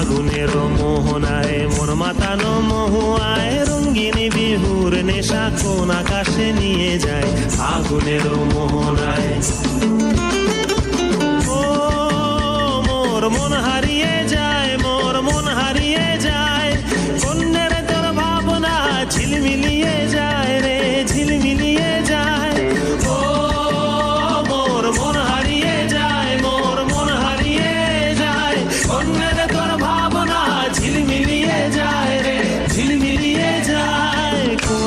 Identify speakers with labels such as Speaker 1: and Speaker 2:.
Speaker 1: আগুনের মোহনায় মন মাতানো মহুয়ায় রঙ্গিনী বিহুর নেশা কোন আকাশে নিয়ে যায় আগুনের মোহনায় ও মোর মন